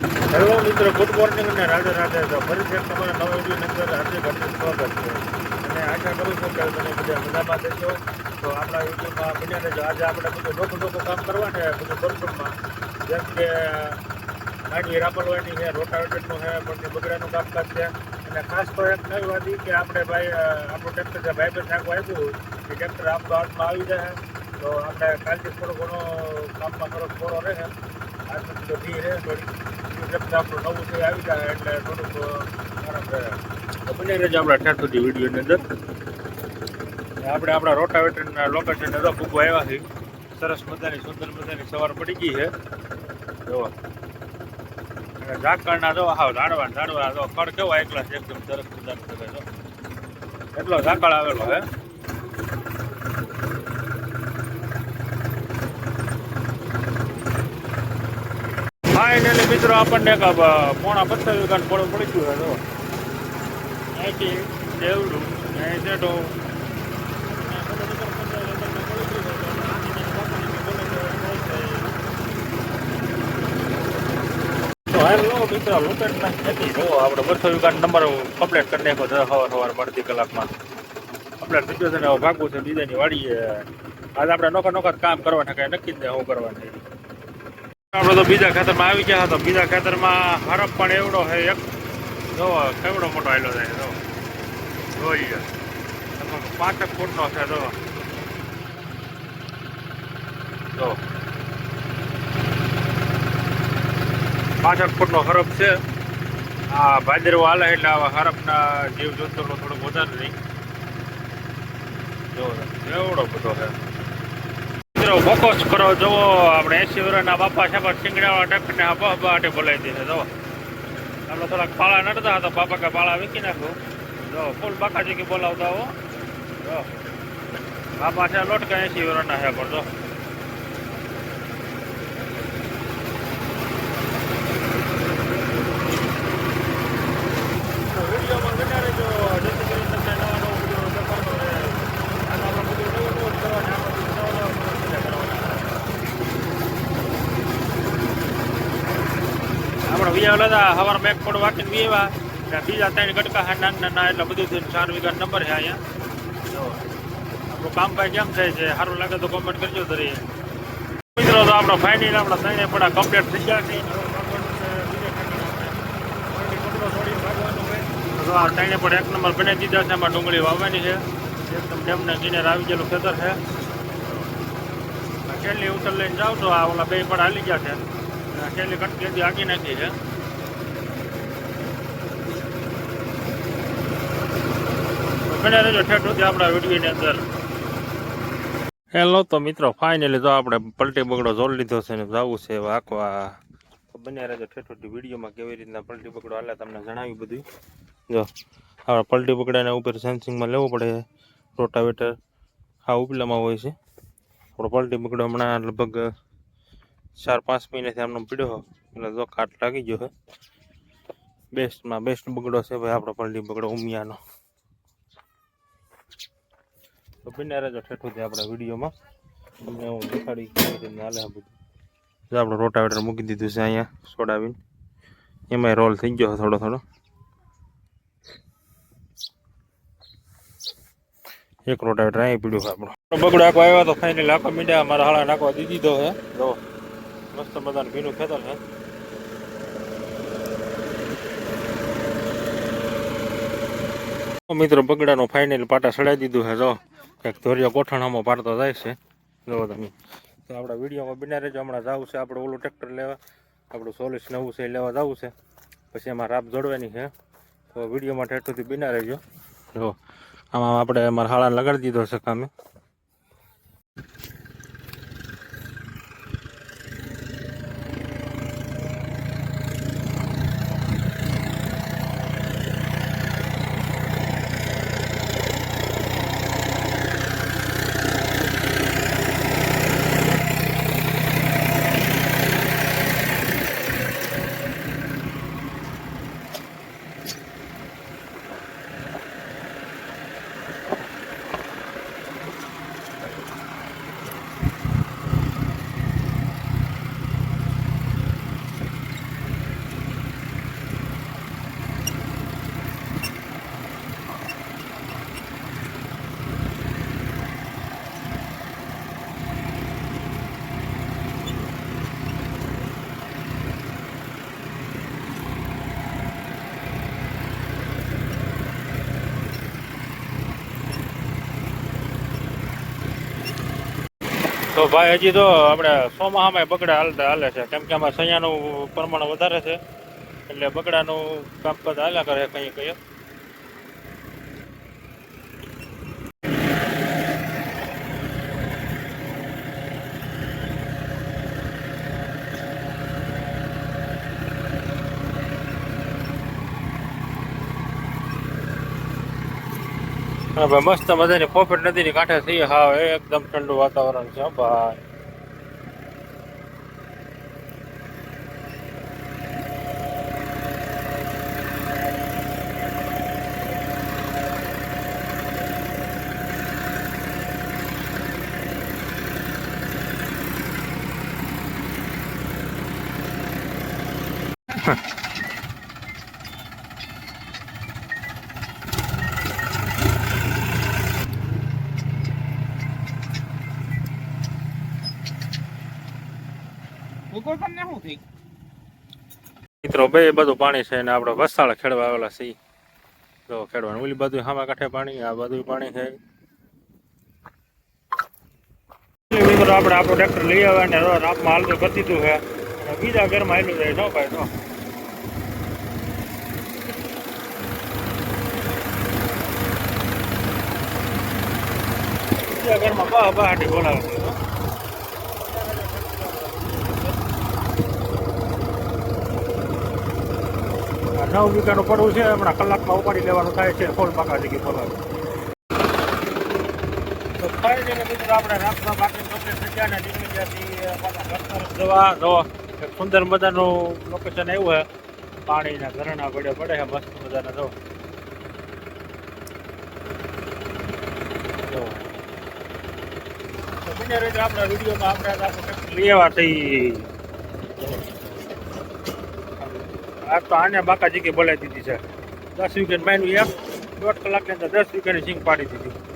Hello મિત્રો, good morning અને રાધે રાધે. તો ફરીથી તમારા નવા વિડીયોની અંદર હાર્દિક હાર્દિક સ્વાગત છે. અને આશા કરું છું કે તમે બધા મજામાં દેશો તો આપણા યુટ્યુબમાં બન્યા રહેજો. આજે આપણે બધું ડોકું ડોકું કામ કરવા ને બધું ભરપૂરમાં. જેમ કે નાની રાપલવાની છે, રોટાવેટરનું છે, પછી બગડાનું કામકાજ છે. અને ખાસ તો એક નવી વાત કે આપણે ભાઈ આપણું ટ્રેક્ટર જે ભાઈ નાખવા આવ્યું એ ટ્રેક્ટર આપણો હાથમાં આવી જાય તો આપણે કાલથી થોડો ઘણો કામમાં થોડો થોડો રહે આજનો તો ટ્રેક્ટર આપણું નવું જાય એટલે થોડુંક આરામ રહે તો બને સુધી વિડીયોની અંદર આપણે આપણા રોટાવેટરના લોકેશનને તો ખૂબ આવ્યા છે સરસ મજાની, સુંદર મજાની સવાર પડી ગઈ છે. જોવા ઝાકળના જો હાવ ઝાડવા ઝાડવા જો કડ કેવો એકલા એકદમ સરસ મજાનું જો. એટલો ઝાકળ આવેલો હે ફાઇનલી મિત્રો, આપણને એક પોણા પત્તર વીઘાનું પડવું પડી ગયું હતો અહીંથી દેવડું અહીં જેટો હેલો મિત્રો લુકેટના ખેતી જો આપણે બસો વિકાન નંબર કમ્પ્લીટ કરી સવાર સવાર અડધી કલાકમાં. કમ્પ્લીટ થઈ ગયો છે ને વાડીએ. આજે આપણે નોખા જ કામ કરવાના, કાંઈ નક્કી જ નહીં, શું કરવાનું. આપણે તો બીજા ખેતરમાં આવી ગયા હતા. બીજા ખેતરમાં હરફ પણ એવડો છે એક. જો, કેવડો મોટો આવેલો છે, જો. જોઈએ. પાંચક ફૂટનો છે, જો. જો. પાંચક ફૂટનો હરફ છે. આ ભાદરવો હાલે એટલે આવા હરફના જીવ જંતુનો થોડોક વધારે નહીં. જો, એવડો બધો છે. મિત્રો ફોકસ કરો. જુઓ, આપણે એસી વર્ષના બાપા છે પણ સિંગડાવાળા ટેપને હાટે બોલાવી દીધે. જો આપણે થોડાક પાળા નડતા હતા. બાપા કે પાળા વીકી નાખું. જો ફૂલ બાકાજી કે બોલાવતા હો. જો બાપા છે લોટકા એસી વર્ષના છે પણ જો વિડીયોમાં બન્યા રહેજો જેથી કરીને તમને નવા નવા વીડિયો દેખાડતો રહે અને આપણે બધું નવું નવું જ કરવાનું આપણે બધું નવા નવા મજા કરવાના વિયા લેતા સવારમાં એક ફોડ વાંચીને બી એવા બીજા ત્રણ ગટકા હા નાના નાના એટલે બધું ચાર વીઘા નંબર છે અહીંયા. આપણું કામ ભાઈ કેમ થાય છે? સારું લાગે તો કોમેન્ટ કરજો તરી મિત્રો, તો આપણો ફાઇનલ આપણા ત્રણે પડા કમ્પ્લીટ થઈ ગયા છે. ત્રણે પણ એક નંબર બનાવી દીધા છે. એમાં ડુંગળી વાવવાની છે. એકદમ ડેમને કિનાર આવી ગયેલું ખેતર છે. છેલ્લી ઉતર લઈને જાવ તો આ ઓલા બે પણ હાલી ગયા છે. છેલ્લી કટકી આગી નાખી છે. બને રહેજો, ઠેઠ સુધી આપણા વિડીયોની અંદર. હેલો તો મિત્રો, ફાઇનલી તો આપણે પલટી બગડો જોડ લીધો છે ને જવું છે આખવા બને રહેજો, ઠેઠ સુધી વિડીયોમાં કેવી રીતના પલટી બગડો, હાલે તમને જણાવ્યું બધું. જો, આપણે પલટી બગડાને ઉપર સેન્સિંગમાં લેવું પડે, રોટાવેટર આ ઉપલામાં હોય છે. આપણો પલટી બગડો હમણાં લગભગ ચાર પાંચ મહિનાથી આમનો પીડ્યો એટલે જો કાટ લાગી ગયો છે બેસ્ટમાં બેસ્ટ બગડો છે ભાઈ આપણો પલટી બગડો ઉમિયાનો. તો બન્યા રહેજો છે આપણા વિડીયોમાં. તમને હું દેખાડી કેવી હાલે આ બધું. જો આપણે રોટાવેટર મૂકી દીધું છે અહીંયા સોડાવીને. એમાંય રોલ થઈ ગયો થોડો થોડો. એક રોટાવેટર અહીં પીડ્યું છે આપણો. બગડો આખો આવ્યો તો ફાઇનલ આખો મીડિયા મારા હાળા નાખવા દીધી દીધો છે. જો, મસ્ત મજાનું ભીનું ખેતર છે. મિત્રો બગડાનો ફાઇનલ પાટા સડાઈ દીધું છે, જો. એક ધોરિયો કોઠાણામાં પાડતો જાય છે. જો તમે. તો આપણા વિડીયોમાં બિના રહેજો. હમણાં જવું છે આપણે ઓલું ટ્રેક્ટર લેવા. આપણું સોલિસ નવું છે એ લેવા જવું છે. પછી એમાં રાપ જોડવાની છે. તો વિડીયોમાં ઠેઠોથી બિના રહેજો. જો, આમાં આપણે અમારા હાળા લગાડી દીધો છે કામે. તો ભાઈ, હજી તો આપણે સોમાહામાં બગડા હાલતા હાલે છે. કેમ કે આમાં સૈયાનું પ્રમાણ વધારે છે. એટલે બગડાનું કામકાજ હાલ્યા કરે, કંઈ કંઈ હા ભાઈ મસ્ત મજાની પોપટ નદીની કાંઠે થઈ હા એકદમ ઠંડુ વાતાવરણ છે મિત્રો બે બધું પાણી છે ને આપણે વસાળ ખેડવા આવેલા છીએ. જો ખેડવાનું ઓલી બધું હામા કાંઠે પાણી આ બધું પાણી છે. મિત્રો આપણે આપણું ટ્રેક્ટર લઈ આવ્યા ને રાતમાં હાલતું કરી દીધું છે. અને બીજા ઘરમાં આવેલું જાય જો ભાઈ જો. બીજા ઘરમાં બા બહાટી બોલાવે છે હો. આ નવ વીઘાનું પડવું છે, હમણાં કલાકમાં ઉપાડી લેવાનું થાય છે ફોલ પાકા જગી પલાવ તો કમ્પ્લીટ થઈ ને નીકળી ગયા પાછા સુંદર મજાનું લોકેશન આવ્યું છે પાણીના ઝરણા પડે પડે છે મસ્ત મજાના, જો. આપણા વિડીયોમાં આપણે લેવા થઈ આ તો આને બાકાજી કે બોલાવી દીધી છે. દસ વીકેટ માઇનું એક દોઢ કલાકની અંદર દસ વીકેટની સિંગ પાડી દીધી.